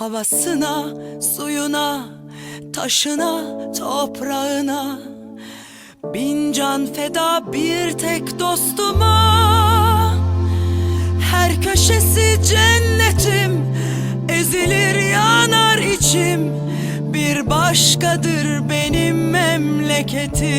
Havasına, suyuna, taşına, toprağına. Bin can feda bir tek dostuma. Her köşesi cennetim Ezilir yanar içim. Bir başkadır benim memleketim.